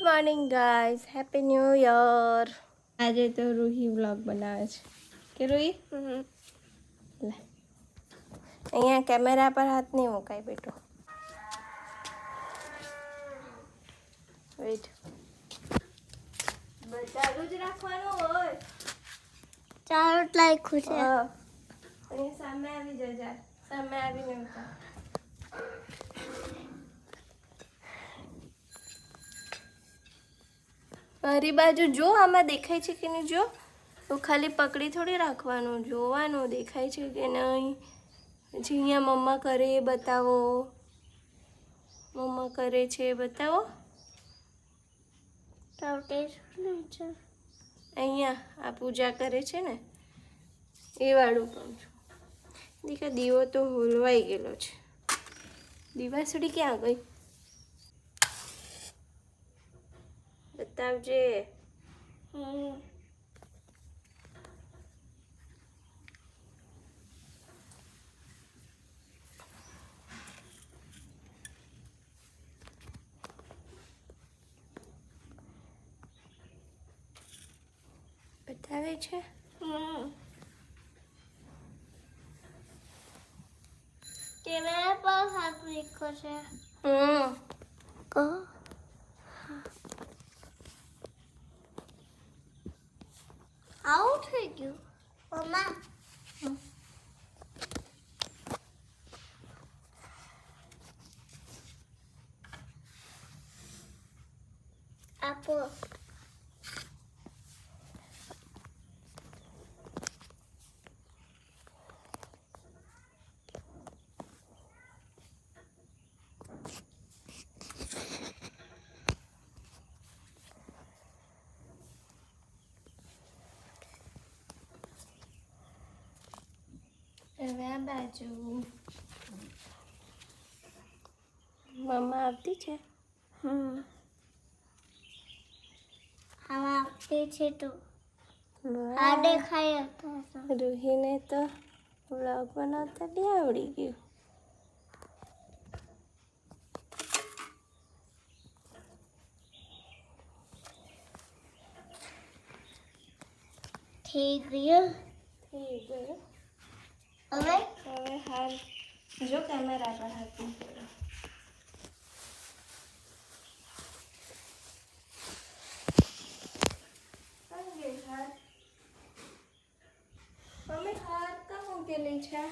Good morning guys happy new year આજે તો Ruhi vlog બનાવે છે. કે રૂહી? લે. અહીંયા કેમેરા પર હાથ નહીં મુકાય બેટો. વેઇટ ચાલુ જ રાખવાનું હોય. ચાલો લાખ્યું છે હા. સામે આવી જજા. સામે આવીને ઉતાર. મારી બાજુ જો આમાં દેખાય છે કે નહીં જો, તો ખાલી પકડી થોડી રાખવાનું, જોવાનું દેખાય છે કે નહીં. પછી અહીંયા મમ્મા કરે એ બતાવો. મમ્મા કરે છે એ બતાવો. અહીંયા આ પૂજા કરે છે ને, એ વાળું પણ છું. દીકા દીવો તો હોલવાઈ ગયેલો છે. દીવાસળી ક્યાં ગઈ? બતાવજે. હમ. બતાવે છે? હમ. કેમેરા પર હાથ મૂક્યો છે. હમ. કહો આવું થઈ ગયું મમ્મા આપો હવે આ બાજુ મમ્મા આવતી છે? હમ. આવા આપતી છે તો? આ દેખાય હતા રૂહીને તો વ્લોગ બનાવતા બી આવડી ગયું. થઈ ગયું થઈ ગયું. હવે હવે હાલ જો કેમેરા પર હાથ મૂકેલો ક્યાં ગઈ હાથ? મમ્મી હાથ ક્યાં મૂકેલી છે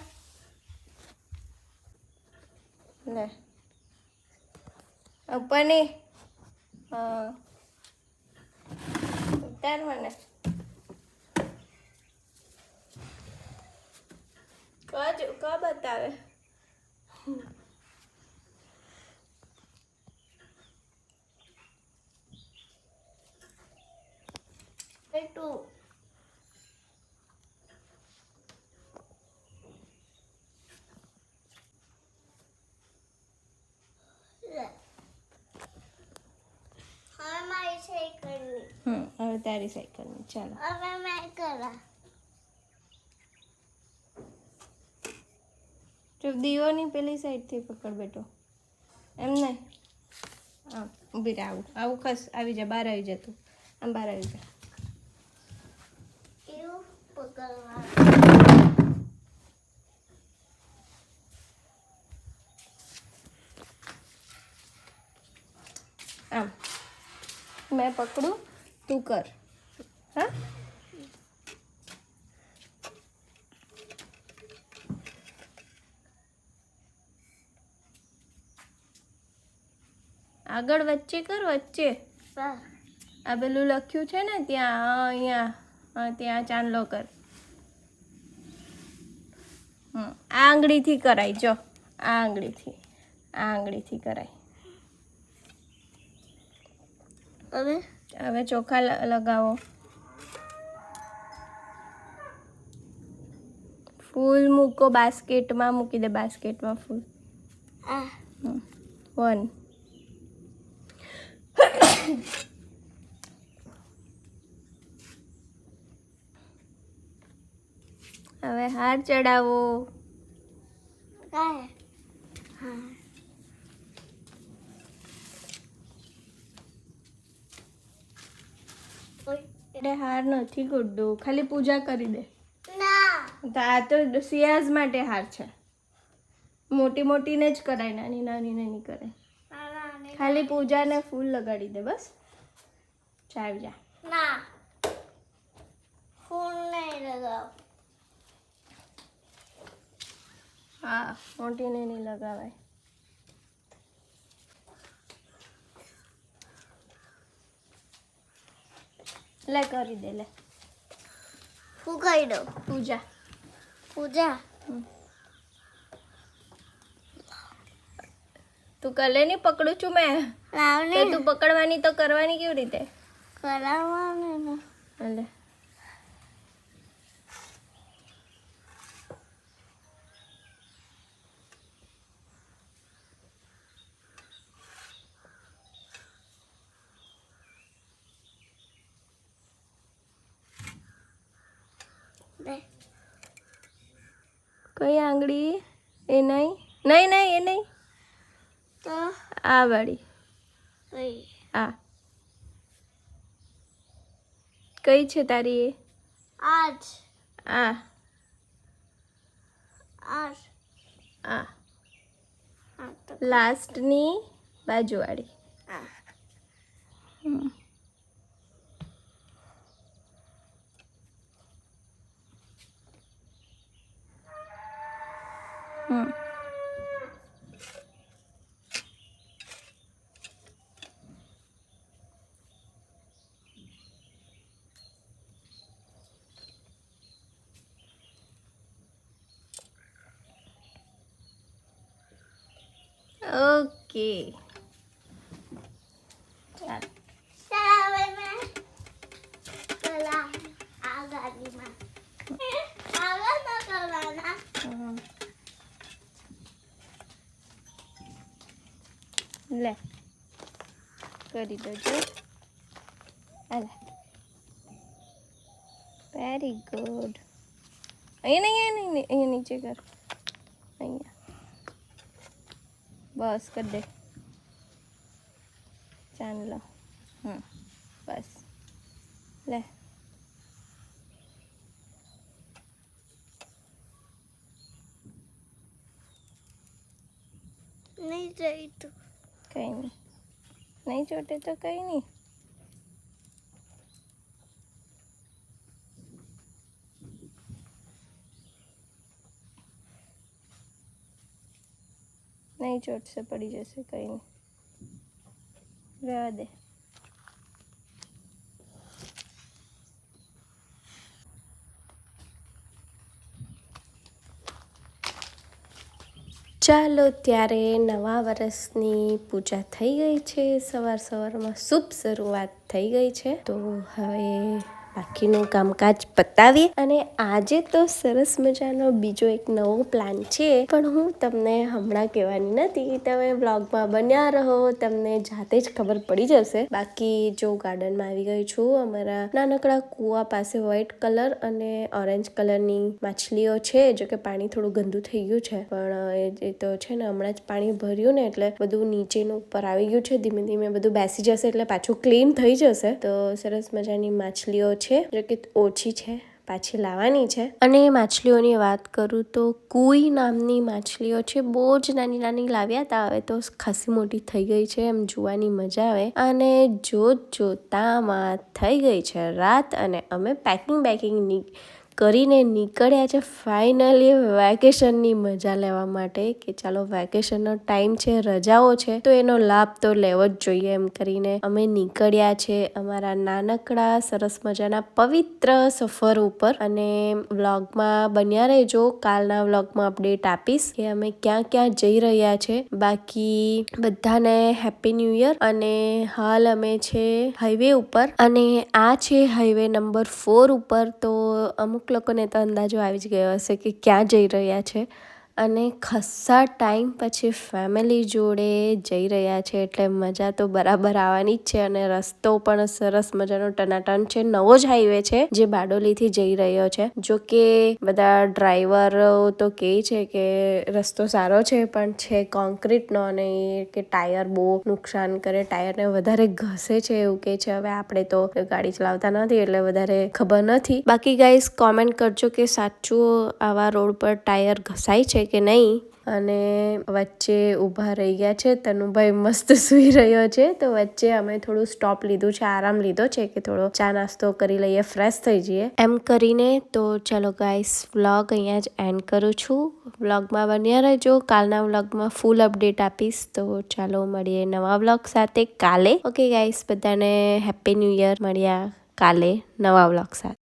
લે ઉપરની હા ઉતાર મને કજ ક બતાવે? હમ હવે તારી સાયકલની ચાલો. હવે મેં કરા. દીવોની પેલી સાઈડથી પકડ બેટો. એમ નહીં? આમ ઊભી રહે આવું. આવું ખસ આવી જા બહાર આવી જા તું. આમ બહાર આવી જા. આમ. મેં પકડું તું કર. હા? આગળ વચ્ચે કર વચ્ચે. બસ આ પેલું લખ્યું છે ને ત્યાં હા, અહીંયા. હા ત્યાં ચાંદલો કર. હમ આ આંગળીથી કરાય જો. આ આંગળીથી આ આંગળીથી કરાય. હવે? હવે ચોખા લ- લગાવો. ફૂલ મૂકો બાસ્કેટમાં મૂકી દે બાસ્કેટમાં ફૂલ. આ વન. હવે હાર ચડાવો. હાર નથી ગુડ્ડુ ખાલી પૂજા કરી દે. તો આ તો સિયાઝ માટે હાર છે. મોટી મોટીને જ કરાય નાની નાની નાની કરાય ના ના ખાલી પૂજાને ફૂલ લગાડી દે બસ. ચાલ જા. ના. ફૂલ નહીં લગાવ. હા મોટીને નહીં લગાવાય. લે કરી દે લે. કહી દઉં. પૂજા. પૂજા? તું કલે નહીં પકડું છું મેં? તો તું પકડવાની તો કરવાની કેવી રીતે? કરાવવાનું. કઈ આંગળી? એ નહીં? નહીં નહીં એ નહીં. આ વાળી. આ. કઈ છે તારી એ? આજ. આ. આજ. આ. આ લાસ્ટની બાજુવાળી. આ હમ. હમ ઓકે ચાલ ચાલ હવે મેં પેલા આ ગાડીમાં આગળ ન કરવાના હમ. લે કરી દો અલે વેરી ગુડ અહીંયા નહીં અહીંયા નહીં અહીંયા નીચે કર અહીંયા બસ કરી દે. ચાંદલો હમ બસ. લે. નહીં જઈ તું. કંઈ નહીં. નહીં ચોટે તો કંઈ નહીં. નહીં ચોટશે પડી જશે કંઈ નહીં રહેવા દે. ચાલો ત્યારે નવા વર્ષની પૂજા થઈ ગઈ છે. સવાર સવારમાં શુભ શરૂઆત થઈ ગઈ છે. તો હવે બાકીનું કામકાજ પતાવીએ. અને આજે તો સરસ મજાનો બીજો એક નવો પ્લાન છે, પણ હું તમને હમણાં કહેવાની નથી. તમે બ્લોગમાં બન્યા રહો, તમને જાતે જ ખબર પડી જશે. બાકી જો ગાર્ડનમાં આવી ગઈ છું, અમારા નાનકડા કૂવા પાસે વ્હાઈટ કલર અને ઓરેન્જ કલરની માછલીઓ છે, જો કે પાણી થોડું ગંદુ થઈ ગયું છે. પણ, એ- તો છે ને, હમણાં જ પાણી ભર્યું ને, એટલે બધું નીચેનું ઉપર આવી ગયું છે. ધીમે ધીમે બધું બેસી જશે, એટલે પાછું ક્લીન થઈ જશે. તો સરસ મજાની માછલીઓ છે જો કે ઓછી છે, પાછી લાવવાની છે. અને માછલીઓની વાત કરું તો કુઈ નામની માછલીઓ છે, બહુ જ નાની નાની લાવ્યા હતા હવે તો ખાસી મોટી થઈ ગઈ છે, એમ જોવાની મજા આવે. અને જોત જોતામાં થઈ ગઈ છે, રાત અને અમે પેકિંગ બેકિંગની કરીને નીકળ્યા છે ફાઇનલી વેકેશનની મજા લેવા માટે કે ચાલો વેકેશનનો ટાઈમ છે, રજાઓ છે, તો એનો લાભ તો લેવો જ જોઈએ એમ કરીને અમે નીકળ્યા છે અમારા નાનકડા સરસ મજાના પવિત્ર સફર ઉપર અને વ્લોગમાં બન્યા રહેજો. કાલના વ્લોગમાં અપડેટ આપીશ કે અમે ક્યાં ક્યાં જઈ રહ્યા છે. બાકી બધાને હેપી ન્યૂ યર અને હાલ અમે છે હાઈવે ઉપર અને આ છે હાઈવે નંબર ફોર ઉપર તો અમુક લોકોને તો અંદાજો આવી જ ગયો હશે કે ક્યાં જઈ રહ્યા છે. અને ખાસ્સા ટાઈમ પછી ફેમિલી જોડે જઈ રહ્યા છે એટલે મજા તો બરાબર આવવાની જ છે અને રસ્તો પણ સરસ મજાનો ટનાટન છે. નવો જ હાઈવે છે જે બારડોલીથી જઈ રહ્યો છે. જો કે બધા ડ્રાઈવરો તો કહે છે કે રસ્તો સારો છે પણ છે કોન્ક્રીટનો અને કે ટાયર બહુ નુકસાન કરે. ટાયરને વધારે ઘસે છે એવું કે છે. હવે આપણે તો ગાડી ચલાવતા નથી એટલે વધારે ખબર નથી. બાકી ગાઈસ કોમેન્ટ કરજો કે સાચું આવા રોડ પર ટાયર ઘસાય છે કે નહીં. અને વચ્ચે ઊભા રહી ગયા છે. તનુભાઈ મસ્ત સૂઈ રહ્યો છે. તો વચ્ચે અમે થોડું સ્ટોપ લીધું છે. આરામ લીધો છે કે થોડો ચા નાસ્તો કરી લઈએ ફ્રેશ થઈ જઈએ. એમ કરીને તો ચલો ગાઈસ વ્લોગ અહીંયા જ એન્ડ કરું છું. વ્લોગમાં બન્યા રહેજો. કાલના વ્લોગમાં ફૂલ અપડેટ આપીશ. તો ચાલો મળીએ નવા વ્લોગ સાથે કાલે. ઓકે ગાઈસ બધાને હેપી ન્યૂ યર મળ્યા કાલે નવા વ્લોગ સાથે.